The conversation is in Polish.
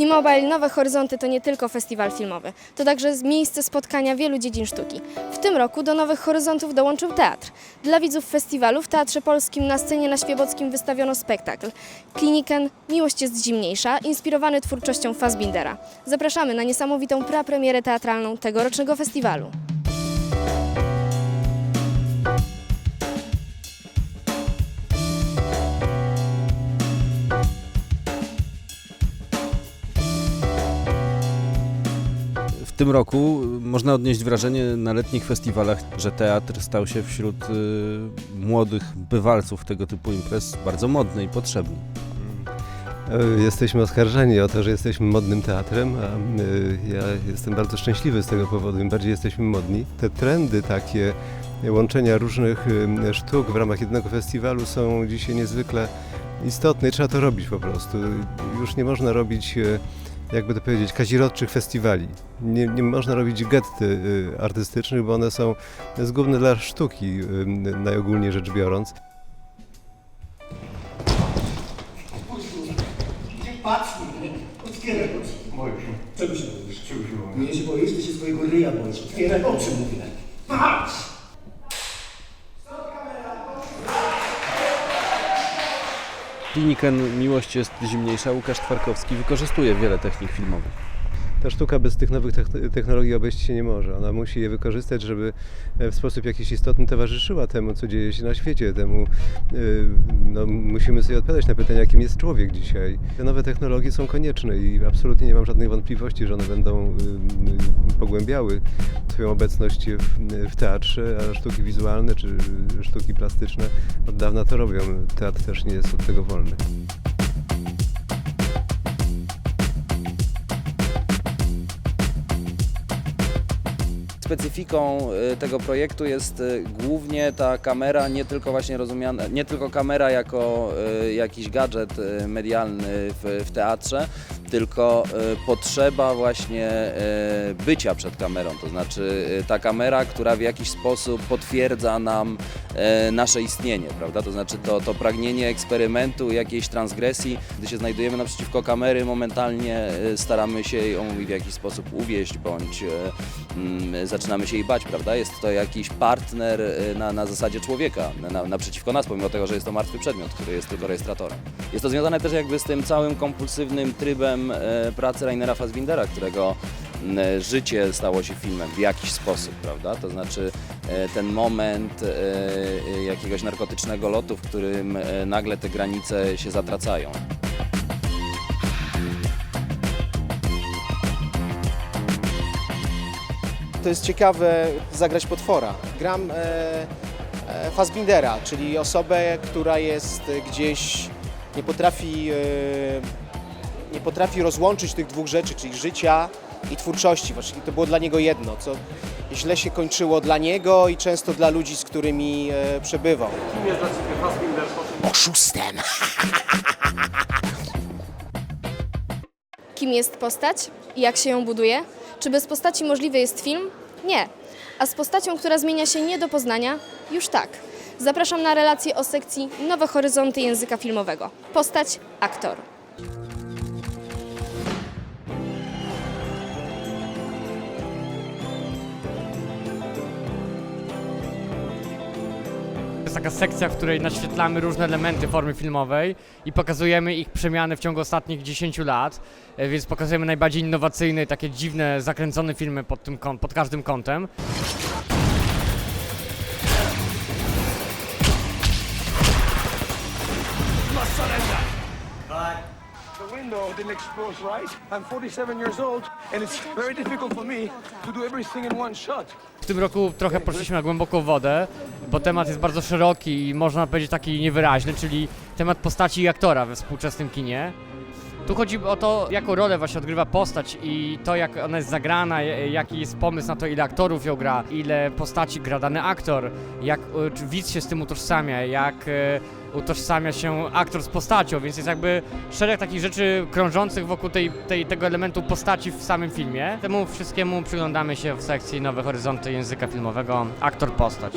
T-Mobile Nowe Horyzonty to nie tylko festiwal filmowy, to także miejsce spotkania wielu dziedzin sztuki. W tym roku do Nowych Horyzontów dołączył teatr. Dla widzów festiwalu w Teatrze Polskim na scenie na Świebockim wystawiono spektakl Kliniken Miłość jest zimniejsza, inspirowany twórczością Fassbindera. Zapraszamy na niesamowitą prapremierę teatralną tegorocznego festiwalu. Tym roku można odnieść wrażenie na letnich festiwalach, że teatr stał się wśród y, młodych bywalców tego typu imprez bardzo modny i potrzebny. E, Jesteśmy oskarżeni o to, że jesteśmy modnym teatrem, a y, ja jestem bardzo szczęśliwy z tego powodu, im bardziej jesteśmy modni. Te trendy takie łączenia różnych y, sztuk w ramach jednego festiwalu są dzisiaj niezwykle istotne i trzeba to robić po prostu. Już nie można robić, jakby to powiedzieć, kazirodczych festiwali. Nie, nie można robić getty y, artystycznych, bo one są zgubne dla sztuki, y, najogólniej rzecz biorąc. Patrz otwieraj oczy. Boję się. Czego się boisz? Czego się boję? Nie się boisz, ty się swojego ryja boisz. Otwieraj oczy, mówię. Patrz! Kliniken Miłość jest zimniejsza. Łukasz Twarkowski wykorzystuje wiele technik filmowych. Ta sztuka bez tych nowych techn- technologii obejść się nie może. Ona musi je wykorzystać, żeby e, w sposób jakiś istotny towarzyszyła temu, co dzieje się na świecie. Temu y, no, musimy sobie odpowiadać na pytanie, jakim jest człowiek dzisiaj. Te nowe technologie są konieczne i absolutnie nie mam żadnych wątpliwości, że one będą y, pogłębiały swoją obecność w, w teatrze, a sztuki wizualne czy sztuki plastyczne od dawna to robią. Teatr też nie jest od tego wolny. Specyfiką y, tego projektu jest y, głównie ta kamera, nie tylko właśnie rozumiana, nie tylko kamera jako y, jakiś gadżet medialny w, w teatrze, tylko potrzeba właśnie bycia przed kamerą, to znaczy ta kamera, która w jakiś sposób potwierdza nam nasze istnienie, prawda? To znaczy to, to pragnienie eksperymentu, jakiejś transgresji, gdy się znajdujemy naprzeciwko kamery, momentalnie staramy się ją w jakiś sposób uwieść, bądź zaczynamy się jej bać, prawda? Jest to jakiś partner y, na, na zasadzie człowieka, na, naprzeciwko nas, pomimo tego, że jest to martwy przedmiot, który jest tylko rejestratorem. Jest to związane też jakby z tym całym kompulsywnym trybem e, pracy Rainera Fassbindera, którego m, życie stało się filmem w jakiś sposób, prawda? To znaczy e, ten moment e, e, jakiegoś narkotycznego lotu, w którym e, nagle te granice się zatracają. To jest ciekawe zagrać potwora. Gram e, e, Fassbindera, czyli osobę, która jest gdzieś, nie potrafi, e, nie potrafi rozłączyć tych dwóch rzeczy, czyli życia i twórczości. Właśnie to było dla niego jedno, co źle się kończyło dla niego i często dla ludzi, z którymi e, przebywał. Kim jest dla Ciebie Fassbinder? Oszustem! Kim jest postać i jak się ją buduje? Czy bez postaci możliwy jest film? Nie. A z postacią, która zmienia się nie do poznania? Już tak. Zapraszam na relację o sekcji Nowe Horyzonty Języka Filmowego. Postać, aktor. Jest taka sekcja, w której naświetlamy różne elementy formy filmowej i pokazujemy ich przemiany w ciągu ostatnich 10 lat, e, więc pokazujemy najbardziej innowacyjne, takie dziwne, zakręcone filmy pod, tym, pod każdym kątem. Window didn't explode right. I'm 47 years old and it's very difficult for me to do everything in. Tym roku trochę poszliśmy na głęboką wodę, bo temat jest bardzo szeroki i można powiedzieć taki niewyraźny, czyli temat postaci i aktora we współczesnym kinie. Tu chodzi o to, jaką rolę właśnie odgrywa postać i to, jak ona jest zagrana, j- jaki jest pomysł na to, ile aktorów ją gra, ile postaci gra dany aktor, jak e, widz się z tym utożsamia, jak e, utożsamia się aktor z postacią, więc jest jakby szereg takich rzeczy krążących wokół tej, tej, tego elementu postaci w samym filmie. Temu wszystkiemu przyglądamy się w sekcji Nowe Horyzonty Języka Filmowego Aktor Postać.